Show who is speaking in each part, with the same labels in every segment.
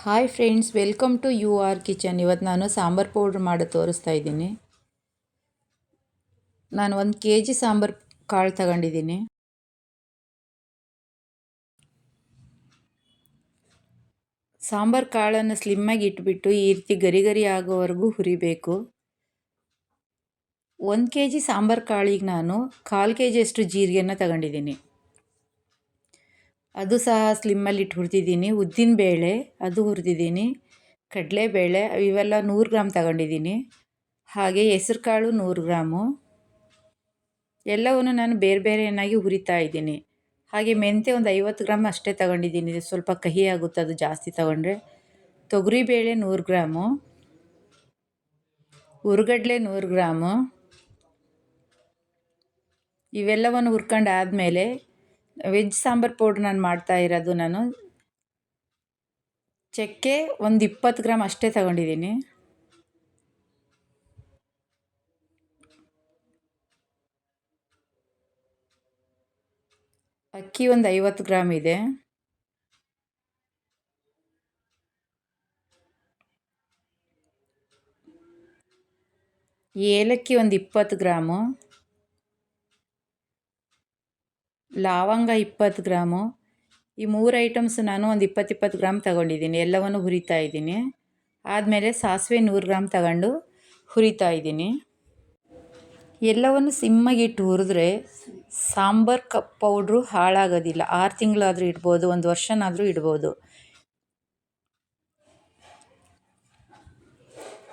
Speaker 1: Hi friends welcome to U R kitchen ಇವತ್ತು ನಾನು sambar powder ಮಾಡಿ ತೋರಿಸ್ತಾ ಇದ್ದೀನಿ. ನಾನು ಒಂದು ಕೆ ಜಿ ಸಾಂಬಾರು ಕಾಳು ತಗೊಂಡಿದ್ದೀನಿ. ಸಾಂಬಾರು ಕಾಳನ್ನು ಸ್ಲಿಮ್ಮಾಗಿ ಇಟ್ಬಿಟ್ಟು ಈ ರೀತಿ ಗರಿ ಗರಿ ಆಗೋವರೆಗೂ ಹುರಿಬೇಕು. ಒಂದು ಕೆ ಜಿ ಸಾಂಬಾರು ಕಾಳಿಗೆ ನಾನು ಕಾಲು ಕೆ ಜಿಯಷ್ಟು ಜೀರಿಗೆನ ತಗೊಂಡಿದ್ದೀನಿ. ಅದು ಸಹ ಸ್ಲಿಮ್ಮಲ್ಲಿ ಇಟ್ಟು ಹುರಿದಿದ್ದೀನಿ. ಉದ್ದಿನ ಬೇಳೆ, ಅದು ಹುರಿದಿದ್ದೀನಿ. ಕಡಲೆಬೇಳೆ, ಇವೆಲ್ಲ ನೂರು ಗ್ರಾಮ್ ತಗೊಂಡಿದ್ದೀನಿ. ಹಾಗೆ ಹೆಸ್ರು ಕಾಳು ನೂರು ಗ್ರಾಮು. ಎಲ್ಲವನ್ನು ನಾನು ಬೇರೆ ಬೇರೆಯನ್ನಾಗಿ ಹುರಿತಾ ಇದ್ದೀನಿ. ಹಾಗೆ ಮೆಂತ್ಯ ಒಂದು ಐವತ್ತು ಗ್ರಾಮ್ ಅಷ್ಟೇ ತಗೊಂಡಿದ್ದೀನಿ. ಸ್ವಲ್ಪ ಕಹಿ ಆಗುತ್ತೆ, ಅದು ಜಾಸ್ತಿ ತಗೊಂಡ್ರೆ. ತೊಗರಿಬೇಳೆ ನೂರು ಗ್ರಾಮು. ಹುರ್ಗಡ್ಲೆ ನೂರು ಗ್ರಾಮು. ಇವೆಲ್ಲವನ್ನು ಹುರ್ಕೊಂಡು ಆದಮೇಲೆ ವೆಜ್ ಸಾಂಬಾರು ಪೌಡ್ರ್ ನಾನು ಮಾಡ್ತಾ ಇರೋದು ನಾನು. ಚಕ್ಕೆ ಒಂದು ಇಪ್ಪತ್ತು ಗ್ರಾಮ್ ಅಷ್ಟೇ ತಗೊಂಡಿದ್ದೀನಿ. ಅಕ್ಕಿ ಒಂದು ಐವತ್ತು ಗ್ರಾಮ್ ಇದೆ. ಏಲಕ್ಕಿ ಒಂದು ಇಪ್ಪತ್ತು ಗ್ರಾಮು. ಲವಂಗ ಇಪ್ಪತ್ತು ಗ್ರಾಮು. ಈ ಮೂರು ಐಟಮ್ಸ್ ನಾನು ಒಂದು ಇಪ್ಪತ್ತಿಪ್ಪತ್ತು ಇಪ್ಪತ್ತು ಗ್ರಾಮ್ ತಗೊಂಡಿದ್ದೀನಿ. ಎಲ್ಲವನ್ನು ಹುರಿತಾ ಇದ್ದೀನಿ. ಆದಮೇಲೆ ಸಾಸಿವೆ ನೂರು ಗ್ರಾಮ್ ತಗೊಂಡು ಹುರಿತಾ ಇದ್ದೀನಿ. ಎಲ್ಲವನ್ನು ಸಿಮ್ಮಾಗಿಟ್ಟು ಹುರಿದ್ರೆ ಸಾಂಬಾರ್ ಕಪ್ ಪೌಡ್ರು ಹಾಳಾಗೋದಿಲ್ಲ. ಆರು ತಿಂಗಳಾದರೂ ಇಡ್ಬೋದು, ಒಂದು ವರ್ಷನಾದರೂ ಇಡ್ಬೋದು.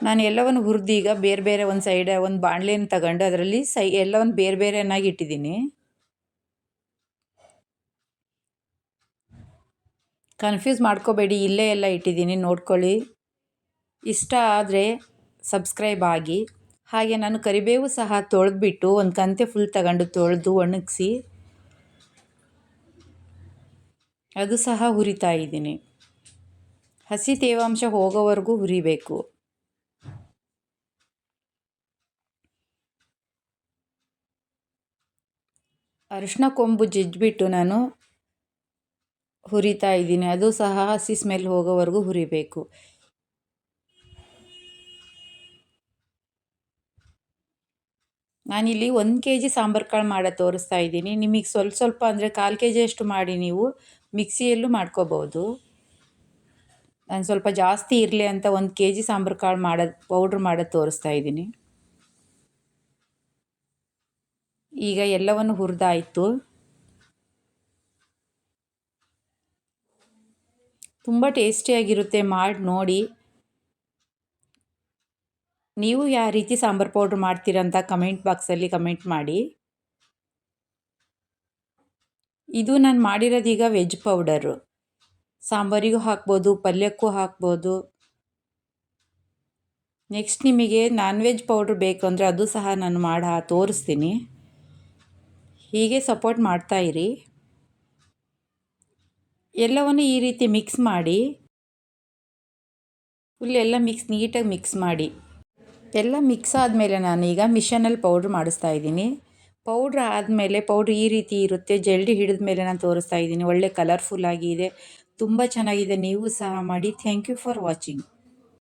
Speaker 1: ನಾನು ಎಲ್ಲವನ್ನು ಹುರಿದೀಗ ಬೇರೆ ಬೇರೆ ಒಂದು ಸೈಡ್ ಒಂದು ಬಾಣಲೆನ ತಗೊಂಡು ಅದರಲ್ಲಿ ಸೈ ಎಲ್ಲವನ್ನು ಬೇರೆ ಬೇರೆಯನ್ನಾಗಿ ಇಟ್ಟಿದ್ದೀನಿ. ಕನ್ಫ್ಯೂಸ್ ಮಾಡ್ಕೋಬೇಡಿ, ಇಲ್ಲೇ ಎಲ್ಲ ಇಟ್ಟಿದ್ದೀನಿ, ನೋಡ್ಕೊಳ್ಳಿ. ಇಷ್ಟ ಆದರೆ ಸಬ್ಸ್ಕ್ರೈಬ್ ಆಗಿ. ಹಾಗೆ ನಾನು ಕರಿಬೇವು ಸಹ ತೊಳೆದ್ಬಿಟ್ಟು ಒಂದು ಕಂತೆ ಫುಲ್ ತಗೊಂಡು ತೊಳೆದು ಒಣಗಿಸಿ, ಅದು ಸಹ ಹುರಿತಾ ಇದ್ದೀನಿ. ಹಸಿ ತೇವಾಂಶ ಹೋಗೋವರೆಗೂ ಹುರಿಬೇಕು. ಅರಿಶಿನ ಕೊಂಬು ಜಜ್ಜಿಬಿಟ್ಟು ನಾನು ಹುರಿತಾ ಇದ್ದೀನಿ. ಅದು ಸಹ ಹಸಿ ಸ್ಮೆಲ್ ಹೋಗೋವರೆಗೂ ಹುರಿಬೇಕು. ನಾನಿಲ್ಲಿ ಒಂದು ಕೆ ಜಿ ಸಾಂಬಾರು ಕಾಳು ಮಾಡೋ ತೋರಿಸ್ತಾ ಇದ್ದೀನಿ. ನಿಮಗೆ ಸ್ವಲ್ಪ ಸ್ವಲ್ಪ ಅಂದರೆ ಕಾಲು ಕೆ ಜಿಯಷ್ಟು ಮಾಡಿ ನೀವು ಮಿಕ್ಸಿಯಲ್ಲೂ ಮಾಡ್ಕೋಬೋದು. ನಾನು ಸ್ವಲ್ಪ ಜಾಸ್ತಿ ಇರಲಿ ಅಂತ ಒಂದು ಕೆ ಜಿ ಸಾಂಬಾರು ಕಾಳು ಮಾಡೋದು ಪೌಡ್ರ್ ಮಾಡೋದು ತೋರಿಸ್ತಾ ಇದ್ದೀನಿ. ಈಗ ಎಲ್ಲವನ್ನು ಹುರಿದಾಯಿತು. ತುಂಬ ಟೇಸ್ಟಿಯಾಗಿರುತ್ತೆ ಮಾಡಿ, ನೋಡಿ. ನೀವು ಯಾವ ರೀತಿ ಸಾಂಬಾರು ಪೌಡ್ರ್ ಮಾಡ್ತೀರಂತ ಕಮೆಂಟ್ ಬಾಕ್ಸಲ್ಲಿ ಕಮೆಂಟ್ ಮಾಡಿ. ಇದು ನಾನು ಮಾಡಿರೋದೀಗ ವೆಜ್ ಪೌಡರು ಸಾಂಬಾರಿಗೂ ಹಾಕ್ಬೋದು, ಪಲ್ಯಕ್ಕೂ ಹಾಕ್ಬೋದು. ನೆಕ್ಸ್ಟ್ ನಿಮಗೆ ನಾನ್ ವೆಜ್ ಪೌಡ್ರ್ ಬೇಕು ಅಂದರೆ ಅದು ಸಹ ನಾನು ಮಾಡಿ ತೋರಿಸ್ತೀನಿ. ಹೀಗೆ ಸಪೋರ್ಟ್ ಮಾಡ್ತಾಯಿರಿ ಎಲ್ಲವನ್ನು ಈ ರೀತಿ ಮಿಕ್ಸ್ ಮಾಡಿ ಫುಲ್ ಎಲ್ಲ ಮಿಕ್ಸ್ ನೀಟಾಗಿ ಮಿಕ್ಸ್ ಮಾಡಿ. ಎಲ್ಲ ಮಿಕ್ಸ್ ಆದಮೇಲೆ ನಾನೀಗ ಮಿಷನಲ್ಲಿ ಪೌಡ್ರ್ ಮಾಡಿಸ್ತಾ ಇದ್ದೀನಿ. ಪೌಡ್ರ್ ಆದಮೇಲೆ ಪೌಡ್ರ್ ಈ ರೀತಿ ಇರುತ್ತೆ. ಜಲ್ಡಿ ಹಿಡಿದ ಮೇಲೆ ನಾನು ತೋರಿಸ್ತಾ ಇದ್ದೀನಿ. ಒಳ್ಳೆ ಕಲರ್ಫುಲ್ ಆಗಿದೆ ತುಂಬ ಚೆನ್ನಾಗಿದೆ. ನೀವು ಸಹ ಮಾಡಿ. Thank you for watching